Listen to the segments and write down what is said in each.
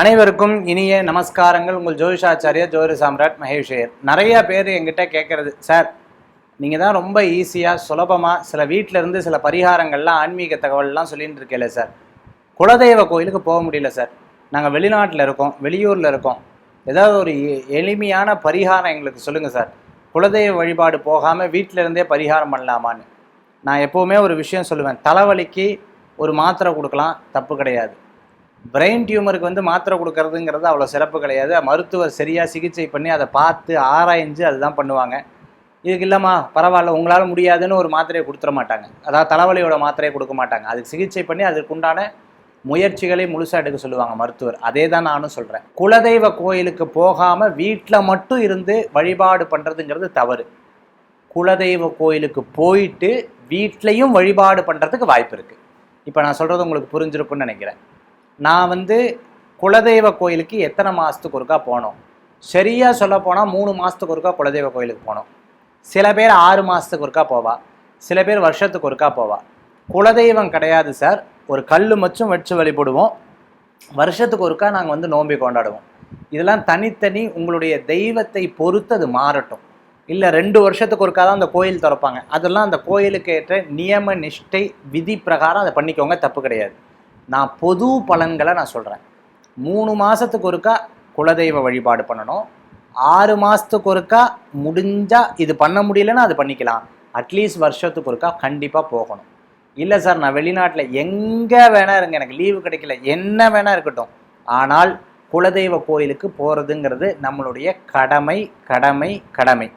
அனைவருக்கும் இனிய நமஸ்காரங்கள். உங்கள் ஜோதிஷாச்சாரியா ஜோதி சாம்ராட் மகேஷ் நிறைய பேர் எங்கிட்ட கேட்கறது சார் நீங்கள் தான் ரொம்ப ஈஸியாக சுலபமாக சில வீட்டில இருந்து சில பரிகாரங்கள்லாம் ஆன்மீக தகவல்லாம் சொல்லிட்டு இருக்கல சார். குலதெய்வ கோயிலுக்கு போக முடியல சார். நாங்கள் வெளிநாட்டில் இருக்கோம் வெளியூரில் இருக்கோம். ஏதாவது ஒரு எளிமையான பரிகாரம் எங்களுக்கு சொல்லுங்கள் சார். குலதெய்வ வழிபாடு போகாமல் வீட்டில இருந்தே பரிகாரம் பண்ணலாமான்னு. நான் எப்போவுமே ஒரு விஷயம் சொல்லுவேன் தலைவலிக்கு ஒரு மாத்திரை கொடுக்கலாம் தப்பு கிடையாது. பிரெயின் டியூமருக்கு வந்து மாத்திரை கொடுக்கறதுங்கிறது அவ்வளோ சிறப்பு கிடையாது. மருத்துவர் சரியாக சிகிச்சை பண்ணி அதை பார்த்து ஆராய்ஞ்சு அதுதான் பண்ணுவாங்க. இதுக்கு இல்லைம்மா பரவாயில்ல உங்களால் முடியாதுன்னு ஒரு மாத்திரையை கொடுத்துட மாட்டாங்க. அதாவது தலைவலியோட மாத்திரையை கொடுக்க மாட்டாங்க. அதுக்கு சிகிச்சை பண்ணி அதுக்குண்டான முயற்சிகளை முழுசாக எடுக்க சொல்லுவாங்க மருத்துவர். அதே தான் நானும் சொல்கிறேன் குலதெய்வ கோயிலுக்கு போகாமல் வீட்டில் மட்டும் இருந்து வழிபாடு பண்ணுறதுங்கிறது தவறு. குலதெய்வ கோயிலுக்கு போயிட்டு வீட்லேயும் வழிபாடு பண்ணுறதுக்கு வாய்ப்பு இருக்குது இப்போ நான் சொல்கிறது உங்களுக்கு புரிஞ்சிருக்குன்னு நினைக்கிறேன். நான் வந்து குலதெய்வ கோயிலுக்கு எத்தனை மாதத்துக்கு ஒருக்கா போனோம்? சரியாக சொல்ல போனால் மூணு மாதத்துக்கு ஒருக்கா குலதெய்வ கோயிலுக்கு போனோம். சில பேர் ஆறு மாதத்துக்கு ஒருக்கா போவா. சில பேர் வருஷத்துக்கு ஒருக்கா போவா. குலதெய்வம் கிடையாது சார். ஒரு கல் மச்சும் வச்சு வழிபடுவோம். வருஷத்துக்கு ஒருக்கா நாங்கள் வந்து நோம்பி கொண்டாடுவோம். இதெல்லாம் தனித்தனி உங்களுடைய தெய்வத்தை பொறுத்து அது மாறட்டும். இல்லை ரெண்டு வருஷத்துக்கு ஒருக்கா தான் அந்த கோயில் திறப்பாங்க. அதெல்லாம் அந்த கோயிலுக்கு ஏற்ற நியம நிஷ்டை விதி பிரகாரம் அதை பண்ணிக்கோங்க. தப்பு கிடையாது. நான் பொது பலன்களை நான் சொல்கிறேன் மூணு மாதத்துக்கு ஒருக்கா குலதெய்வ வழிபாடு பண்ணணும். ஆறு மாதத்துக்கு ஒருக்கா முடிஞ்சால் இது பண்ண முடியலன்னா அது பண்ணிக்கலாம். அட்லீஸ்ட் வருஷத்துக்கு ஒருக்கா கண்டிப்பாக போகணும். இல்லை சார் நான் வெளிநாட்டில் எங்கே வேணா இருங்க எனக்கு லீவு கிடைக்கல என்ன வேணா இருக்கட்டும். ஆனால் குலதெய்வ கோயிலுக்கு போகிறதுங்கிறது நம்மளுடைய கடமை கடமை கடமை.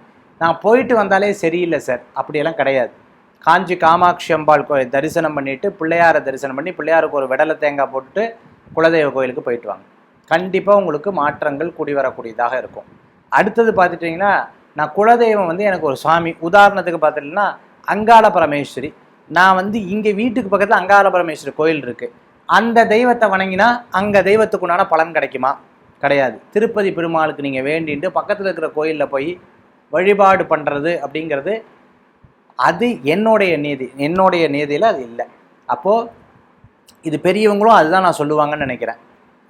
நான் போயிட்டு வந்தாலே சரியில்லை சார் அப்படியெல்லாம் கிடையாது. காஞ்சி காமாட்சி அம்பாள் கோயில் தரிசனம் பண்ணிட்டு பிள்ளையாரை தரிசனம் பண்ணி பிள்ளையாருக்கு ஒரு விடலை தேங்காய் போட்டுட்டு குலதெய்வ கோயிலுக்கு போயிட்டு வாங்க. கண்டிப்பாக உங்களுக்கு மாற்றங்கள் கூடி வரக்கூடியதாக இருக்கும். அடுத்தது பார்த்துட்டிங்கன்னா நான் குலதெய்வம் வந்து எனக்கு ஒரு சுவாமி உதாரணத்துக்கு பார்த்துட்டீங்கன்னா அங்காள பரமேஸ்வரி. நான் வந்து இங்கே வீட்டுக்கு பக்கத்தில் அங்காள பரமேஸ்வரி கோயில் இருக்குது அந்த தெய்வத்தை வணங்கினா அங்கே தெய்வத்துக்குண்டான பலன் கிடைக்குமா? கிடையாது. திருப்பதி பெருமாளுக்கு நீங்கள் வேண்டிட்டு பக்கத்தில் இருக்கிற கோயிலில் போய் வழிபாடு பண்ணுறது அப்படிங்கிறது அது என்னுடைய நீதி என்னுடைய நீதியில் அது இல்லை. அப்போது இது பெரியவங்களும் அதுதான் நான் சொல்லுவாங்கன்னு நினைக்கிறேன்.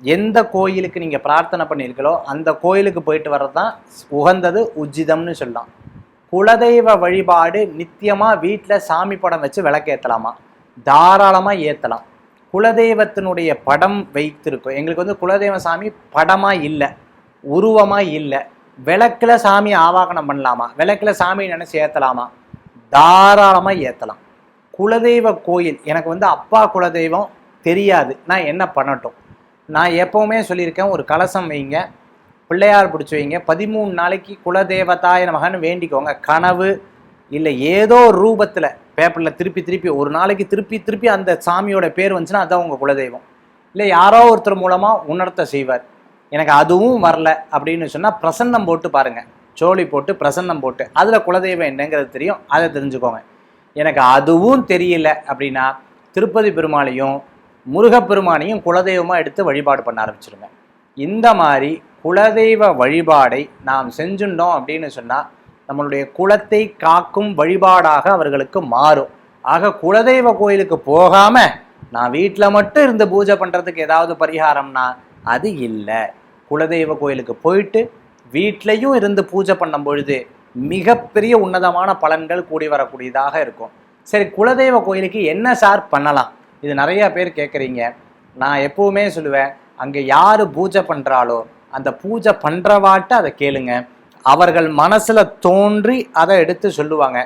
எந்த கோயிலுக்கு நீங்கள் பிரார்த்தனை பண்ணியிருக்கீங்களோ அந்த கோயிலுக்கு போயிட்டு வர்றது தான் உகந்தது உஜிதம்னு சொல்லலாம். குலதெய்வ வழிபாடு நித்தியமாக வீட்டில் சாமி படம் வச்சு விளக்கேற்றலாமா தாராளமாக ஏற்றலாம் குலதெய்வத்தினுடைய படம் வைத்திருக்கும். எங்களுக்கு வந்து குலதெய்வ சாமி படமாக இல்லை உருவமாக இல்லை. விளக்கில் சாமி ஆவாகனம் பண்ணலாமா? விளக்கில் சாமி நினச்சி ஏற்றலாமா தாராளமாக ஏற்றலாம் குலதெய்வ கோயில் எனக்கு வந்து அப்பா குலதெய்வம் தெரியாது. நான் என்ன பண்ணட்டும்? நான் எப்போவுமே சொல்லியிருக்கேன் ஒரு கலசம் வைங்க பிள்ளையார் பிடிச்சி வைங்க பதிமூணு நாளைக்கு குலதெய்வத்தாய மகன்னு வேண்டிக்கோங்க. கனவு இல்லை ஏதோ ஒரு ரூபத்தில் பேப்பரில் திருப்பி திருப்பி ஒரு நாளைக்கு திருப்பி திருப்பி அந்த சாமியோட பேர் வந்துச்சுன்னா அதான் உங்கள் குலதெய்வம். இல்லை யாரோ ஒருத்தர் மூலமாக உணர்த்த செய்வார். எனக்கு அதுவும் வரல அப்படின்னு சொன்னால் பிரசன்னம் போட்டு பாருங்கள் சோழி போட்டு பிரசன்னம் போட்டு அதில் குலதெய்வம் என்னங்கிறது தெரியும். அதை தெரிஞ்சுக்கோங்க. எனக்கு அதுவும் தெரியல அப்படின்னா திருப்பதி பெருமாளையும் முருகப்பெருமானையும் குலதெய்வமாக எடுத்து வழிபாடு பண்ண ஆரம்பிச்சிருங்க. இந்த மாதிரி குலதெய்வ வழிபாடை நாம் செஞ்சுட்டோம் அப்படின்னு சொன்னால் நம்மளுடைய குலத்தை காக்கும் வழிபாடாக அவர்களுக்கு மாறும். ஆக குலதெய்வ கோயிலுக்கு போகாமல் நான் வீட்டில் மட்டும் இருந்து பூஜை பண்ணுறதுக்கு ஏதாவது பரிகாரம்னா அது இல்லை. குலதெய்வ கோயிலுக்கு போயிட்டு வீட்லேயும் இருந்து பூஜை பண்ணும் பொழுது மிகப்பெரிய உன்னதமான பலன்கள் கூடி வரக்கூடியதாக இருக்கும். சரி குலதெய்வ கோயிலுக்கு என்ன சார் பண்ணலாம்? இது நிறைய பேர் கேட்குறீங்க நான் எப்பவுமே சொல்லுவேன் அங்கே யார் பூஜை பண்ணுறாளோ அந்த பூஜை பண்ணுறவாட்ட அதை கேளுங்க. அவர்கள் மனசில் தோன்றி அதை எடுத்து சொல்லுவாங்க.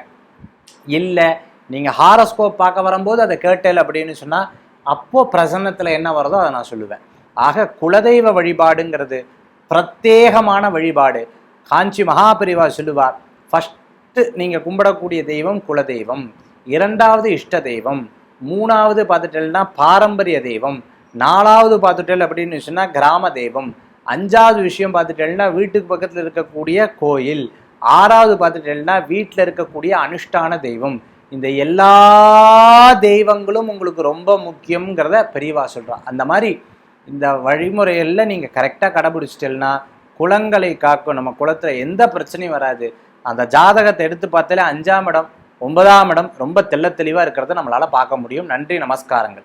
இல்லை நீங்கள் ஹாரஸ்கோப் பார்க்க வரும்போது அதை கேட்டல் அப்படின்னு சொன்னால் அப்போது பிரசன்னத்தில் என்ன வருதோ அதை நான் சொல்லுவேன். ஆக குலதெய்வ வழிபாடுங்கிறது பிரத்யேகமான வழிபாடு. காஞ்சி மகாபிரிவா சொல்லுவார் ஃபஸ்ட்டு நீங்கள் கும்பிடக்கூடிய தெய்வம் குலதெய்வம் இரண்டாவது இஷ்ட தெய்வம் மூணாவது பார்த்துட்டேன்னா பாரம்பரிய தெய்வம் நாலாவது பார்த்துட்டல் அப்படின்னு சொன்னால் கிராம தெய்வம் அஞ்சாவது விஷயம் பார்த்துட்டேன்னா வீட்டுக்கு பக்கத்தில் இருக்கக்கூடிய கோயில் ஆறாவது பார்த்துட்டேன்னா வீட்டில் இருக்கக்கூடிய அனுஷ்டான தெய்வம். இந்த எல்லா தெய்வங்களும் உங்களுக்கு ரொம்ப முக்கியங்கிறத பெரியவா சொல்கிறான் அந்த மாதிரி இந்த வழிமுறையில் நீங்கள் கரெக்டாக கடைபிடிச்சிட்டேன்னா குளங்களை காக்கும் நம்ம குளத்தில் எந்த பிரச்சனையும் வராது. அந்த ஜாதகத்தை எடுத்து பார்த்தாலே அஞ்சாம் இடம் ஒன்பதாம் இடம் ரொம்ப தெள்ள தெளிவாக இருக்கிறத நம்மளால் பார்க்க முடியும். நன்றி நமஸ்காரங்கள்.